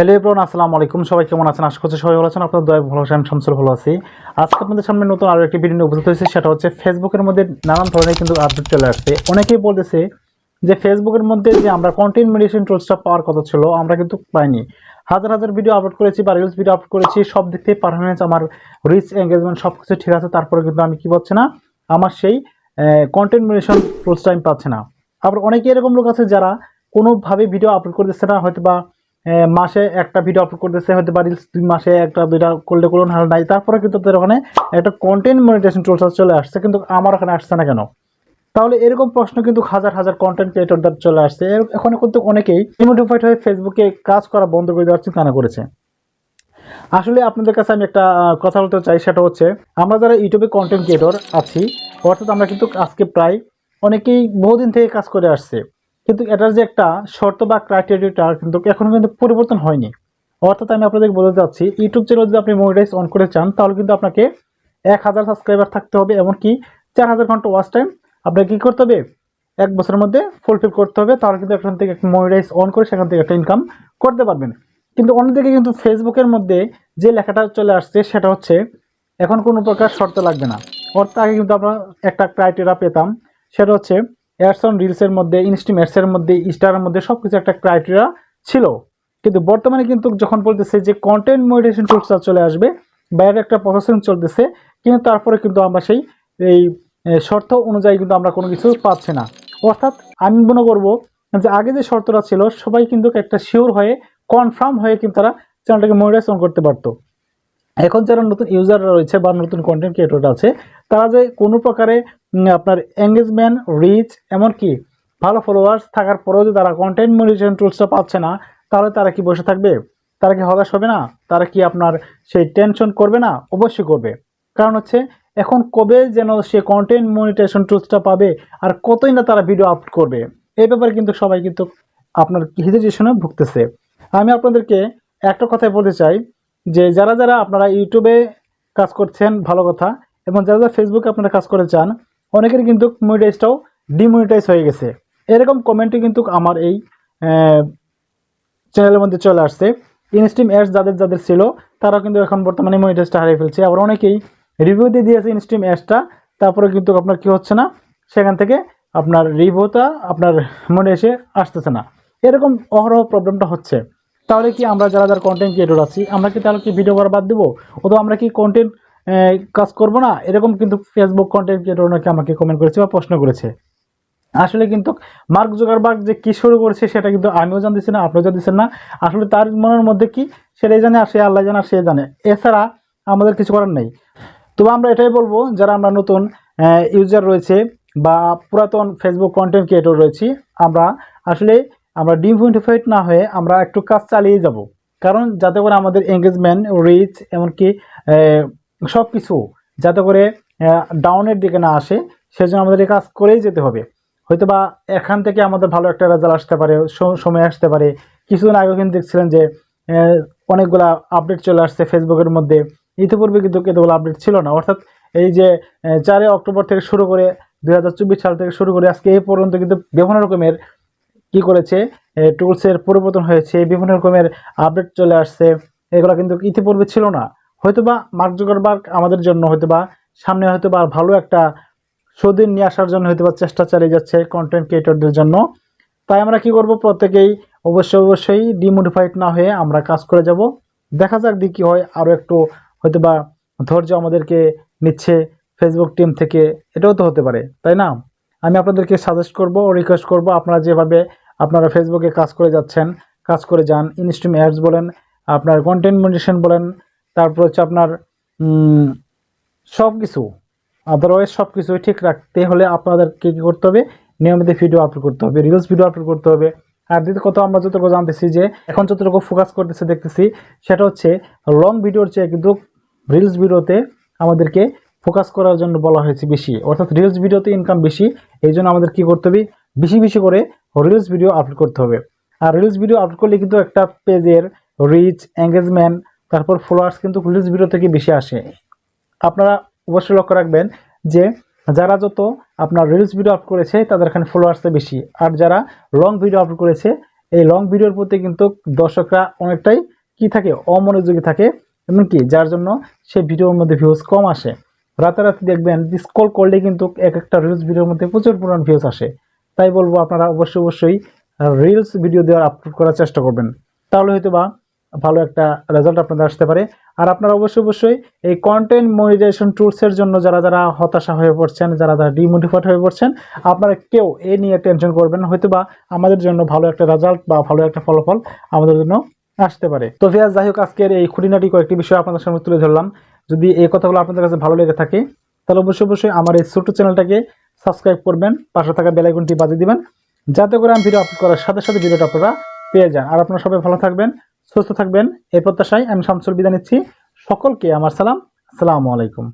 Hello everyone আসসালামু আলাইকুম। সবাই কেমন আছেন? আশা করছি সবাই ভালো আছেন। আপনাদের দয়া ভালো আছেন শামসুল ভালো আছি। আজকে আপনাদের সামনে নতুন আরও একটি ভিডিও উপস্থিত হয়েছে। সেটা হচ্ছে ফেসবুকের মধ্যে নানান ধরনের কিন্তু আপডেট চলে আসছে। অনেকেই বলতেছে যে ফেসবুকের মধ্যে যে আমরা কন্টেন্ট মেডিসিন টুলসটা পাওয়ার কথা ছিল, আমরা কিন্তু পাইনি। হাজার হাজার ভিডিও আপলোড করেছি বা রিলস ভিডিও আপলোড করেছি, সব দিক থেকে পারফরমেন্স আমার রিচ এঙ্গেজমেন্ট সব কিছু ঠিক আছে। তারপরে কিন্তু আমি কি পাচ্ছি না? আমার সেই কন্টেন্ট মেডিসিন টুলসটা আমি পাচ্ছি না। আবার অনেকে এরকম লোক আছে যারা কোনোভাবে ভিডিও আপলোড করতেছে না হয়তো বা মাসে একটা ভিডিও আপলোড করতেছে বা রিলস দুই মাসে একটা, দুইটা করলে করুন, হাল নাই। তারপরে কিন্তু তাদের ওখানে একটা কন্টেন্ট মনিটেশন টুলস চলে আসছে, কিন্তু আমার ওখানে আসছে না কেন? তাহলে এরকম প্রশ্ন কিন্তু হাজার হাজার কন্টেন্ট ক্রিয়েটরদের চলে আসছে। এখন কিন্তু অনেকেই ডিমোটিফাইড হয়ে ফেসবুকে কাজ করা বন্ধ করে দেওয়ার চিন্তা করেছে। আসলে আপনাদের কাছে আমি একটা কথা বলতে চাই, সেটা হচ্ছে, আমরা যারা ইউটিউবে কন্টেন্ট ক্রিয়েটর আছি, অর্থাৎ আমরা কিন্তু আজকে প্রায় অনেকেই বহুদিন থেকে কাজ করে আসছে। কিন্তু এটার যে একটা শর্ত বা ক্রাইটেরিয়াটা কিন্তু এখনও কিন্তু পরিবর্তন হয়নি। অর্থাৎ আমি আপনাদের বলতে চাচ্ছি ইউটিউব চ্যানেল যদি আপনি মনিটাইজ অন করে চান, তাহলে কিন্তু আপনাকে এক হাজার সাবস্ক্রাইবার থাকতে হবে, এমনকি চার হাজার ঘণ্টা ওয়াচ টাইম আপনাকে কী করতে হবে? এক বছরের মধ্যে ফুলফিল করতে হবে, তাহলে কিন্তু এখান থেকে মনিটাইজ অন করে সেখান থেকে একটা ইনকাম করতে পারবেন। কিন্তু অন্যদিকে কিন্তু ফেসবুকের মধ্যে যে লেখাটা চলে আসছে, সেটা হচ্ছে এখন কোনো প্রকার শর্ত লাগবে না। অর্থাৎ আগে কিন্তু আমরা একটা ক্রাইটেরিয়া পেতাম, সেটা হচ্ছে অ্যাডস অন রিলসের মধ্যে ইনস্টিম অ্যাডসের মধ্যে স্টারের মধ্যে সব কিছু একটা ক্রাইটেরিয়া ছিল। কিন্তু বর্তমানে কিন্তু যখন বলতেছে যে কন্টেন্ট মনিটেশন টুলসটা চলে আসবে বাইরে একটা প্রসেসিং চলতেছে, কিন্তু তারপরে কিন্তু আমরা সেই, এই শর্ত অনুযায়ী কিন্তু আমরা কোনো কিছু পাচ্ছি না। অর্থাৎ আমি মনে করব যে আগে যে শর্তটা ছিল, সবাই কিন্তু একটা শিওর হয়ে কনফার্ম হয়ে কিন্তু তারা চ্যানেলটাকে মনিটাইজ করতে পারতো। এখন যারা নতুন ইউজার রয়েছে বা নতুন কন্টেন্ট ক্রিয়েটর আছে, তারা যে কোনো প্রকারে আপনার এঙ্গেজমেন্ট রিচ এমনকি ভালো ফলোয়ার্স থাকার পরেও যে তারা কন্টেন্ট মনিটাইজেশন টুলসটা পাচ্ছে না, তাহলে তারা কি বসে থাকবে? তারা কি হতাশ হবে না? তারা কি আপনার সেই টেনশন করবে না? অবশ্যই করবে। কারণ হচ্ছে, এখন কবে যেন সে কন্টেন্ট মনিটাইজেশন টুলসটা পাবে আর কতই না তারা ভিডিও আপলোড করবে? এই ব্যাপারে কিন্তু সবাই কিন্তু আপনার হিজিটেশনে ভুগতেছে। আমি আপনাদেরকে একটা কথাই বলতে চাই। যে যারা যারা আপনারা ইউটিউবে কাজ করছেন, ভালো কথা, এবং যারা যারা ফেসবুকে আপনারা কাজ করে চান অনেকের কিন্তু মনিটাইজটাও ডিমনিটাইজ হয়ে গেছে। এরকম কমেন্টই কিন্তু আমার এই চ্যানেলের মধ্যে চলে আসছে। ইনস্টিম অ্যাডস যাদের যাদের ছিল তারা কিন্তু এখন বর্তমানে মনিটাইজটা হারিয়ে ফেলছে। আবার অনেকেই রিভিউ দিয়ে দিয়েছে ইনস্টিম অ্যাডসটা তারপরে কিন্তু আপনার কি হচ্ছে না, সেখান থেকে আপনার রিভিউটা আপনার মনে এসে আসতেছে না। এরকম অহরহ প্রবলেমটা হচ্ছে। তাহলে কি আমরা যারা যারা কন্টেন্ট ক্রিয়েটর আছি, আমরা কি তাহলে কি ভিডিও করা বাদ দেবো? অথবা আমরা কি কন্টেন্ট কাজ করব না? এরকম কিন্তু ফেসবুক কন্টেন্ট ক্রিয়েটর নাকি আমাকে কমেন্ট করেছে বা প্রশ্ন করেছে। আসলে কিন্তু মার্ক জোগারবার্গ যে কি শুরু করেছে সেটা কিন্তু আমিও জানতেছি না, আপনিও জানতেছেন না। আসলে তার মনের মধ্যে কি সেটাই জানে আর সে আল্লাহ জানে আর সে জানে। এছাড়া আমাদের কিছু করার নেই। তবে আমরা এটাই বলব, যারা আমরা নতুন ইউজার রয়েছে বা পুরাতন ফেসবুক কন্টেন্ট ক্রিয়েটর রয়েছি, আমরা আসলে আমরা ডিমোটিফাইড না হয়ে আমরা একটু কাজ চালিয়ে যাব। কারণ যাতে করে আমাদের এঙ্গেজমেন্ট রিচ এমনকি সব কিছু যাতে করে ডাউনের দিকে না আসে, সেজন্য আমাদের এই কাজ করেই যেতে হবে। হয়তো বা এখান থেকে আমাদের ভালো একটা রেজাল্ট আসতে পারে সময় আসতে পারে। কিছুদিন আগে কিন্তু দেখছিলেন যে অনেকগুলা আপডেট চলে আসছে ফেসবুকের মধ্যে। ইতিপূর্বে কিন্তু এতগুলো আপডেট ছিল না। অর্থাৎ এই যে চারই অক্টোবর থেকে শুরু করে দু হাজার চব্বিশ সাল থেকে শুরু করে আজকে এই পর্যন্ত কিন্তু বিভিন্ন রকমের কি করেছে? টুলসের পরিবর্তন হয়েছে, বিভিন্ন রকমের আপডেট চলে আসছে, এগুলো কিন্তু ইতিপূর্বে ছিল না। হয়তোবা মার্ক জুগারবার্গ আমাদের জন্য হয়তোবা সামনে হয়তোবা ভালো একটা সুদিন নিয়ে আসার জন্য হয়তোবা চেষ্টা চালিয়ে যাচ্ছে কন্টেন্ট ক্রিয়েটরদের জন্য। তাই আমরা কি করব? প্রত্যেকেই অবশ্যই অবশ্যই ডিমোটিফাইড না হয়ে আমরা কাজ করে যাব। দেখা যাক দি কি হয় আরও একটু হয়তোবা ধৈর্য আমাদেরকে নিচ্ছে ফেসবুক টিম থেকে। এটাও তো হতে পারে, তাই না? আমি আপনাদেরকে সাজেস্ট করব ও রিকোয়েস্ট করব আপনারা যেভাবে আপনারা ফেসবুকে কাজ করে যাচ্ছেন, কাজ করে যান ইনস্ট্রিম অ্যাডস বলেন, আপনার কন্টেন্ট মনিটেশন বলেন, তারপর হচ্ছে আপনার সব কিছু আদারওয়াইজ সব কিছুই ঠিক রাখতে হলে আপনাদেরকে কী করতে হবে? নিয়মিত ভিডিও আপলোড করতে হবে রিলস ভিডিও আপলোড করতে হবে। আর দ্বিতীয় কথা, আমরা যতটুকু জানতেছি যে এখন যতটুকু ফোকাস করতেছে, দেখতেছি, সেটা হচ্ছে লং ভিডিওর চেয়ে কিন্তু রিলস ভিডিওতে আমাদেরকে ফোকাস করার জন্য বলা হয়েছে বেশি। অর্থাৎ রিলস ভিডিওতে ইনকাম বেশি, এই জন্য আমাদের কী করতে হবে? বেশি বেশি করে রিলস ভিডিও আপলোড করতে হবে। আর রিলস ভিডিও আপলোড করলে কিন্তু একটা পেজের রিচ এঙ্গেজমেন্ট তারপর ফলোয়ার্স কিন্তু রিলস ভিডিও থেকে বেশি আসে। আপনারা অবশ্যই লক্ষ্য রাখবেন যে যারা যত আপনার রিলস ভিডিও আপলোড করেছে, তাদের এখানে ফলোয়ার্সটা বেশি। আর যারা লং ভিডিও আপলোড করেছে, এই লং ভিডিওর প্রতি কিন্তু দর্শকরা অনেকটাই কি থাকে? অমনোযোগী থাকে। এমনকি যার জন্য সেই ভিডিওর মধ্যে ভিউজ কম আসে। রাতারাতি দেখবেন স্কল করলে কিন্তু এক একটা রিলস ভিডিওর মধ্যে প্রচুর পরিমাণ ভিউজ আসে। তাই বলব আপনারা অবশ্যই অবশ্যই রিলস ভিডিও দেওয়ার আপলোড করার চেষ্টা করবেন। তাহলে হয়তো বা ভালো একটা রেজাল্ট আপনাদের আসতে পারে। আর আপনারা অবশ্যই অবশ্যই এই কন্টেন্ট মনিটাইজেশন টুলসের জন্য যারা যারা হতাশা হয়ে পড়ছেন, যারা যারা ডিমোটিভেট হয়ে পড়ছেন, আপনারা কেউ এ নিয়ে টেনশন করবেন হয়তো বা আমাদের জন্য ভালো একটা রেজাল্ট বা ভালো একটা ফলাফল আমাদের জন্য আসতে পারে। তো ভিয়াজ যাই হোক, আজকের এই খুঁটিনাটি কয়েকটি বিষয় আপনাদের সামনে তুলে ধরলাম। যদি এই কথাগুলো আপনাদের কাছে ভালো লেগে থাকে, তাহলে অবশ্যই অবশ্যই আমার এই ছোট্ট চ্যানেলটাকে সাবস্ক্রাইব করবেন, পাশে থাকা বেলাইকনটি বাজিয়ে দিবেন, যাতে করে আমি ভিডিও আপলোড করার সাথে সাথে ভিডিওটা আপনারা পেয়ে যান। আর আপনারা সবাই ভালো থাকবেন, সুস্থ থাকবেন, এই প্রত্যাশায় আমি শামসুল বিদায় নিচ্ছি। সকলকে আমার সালাম। আসসালামু আলাইকুম।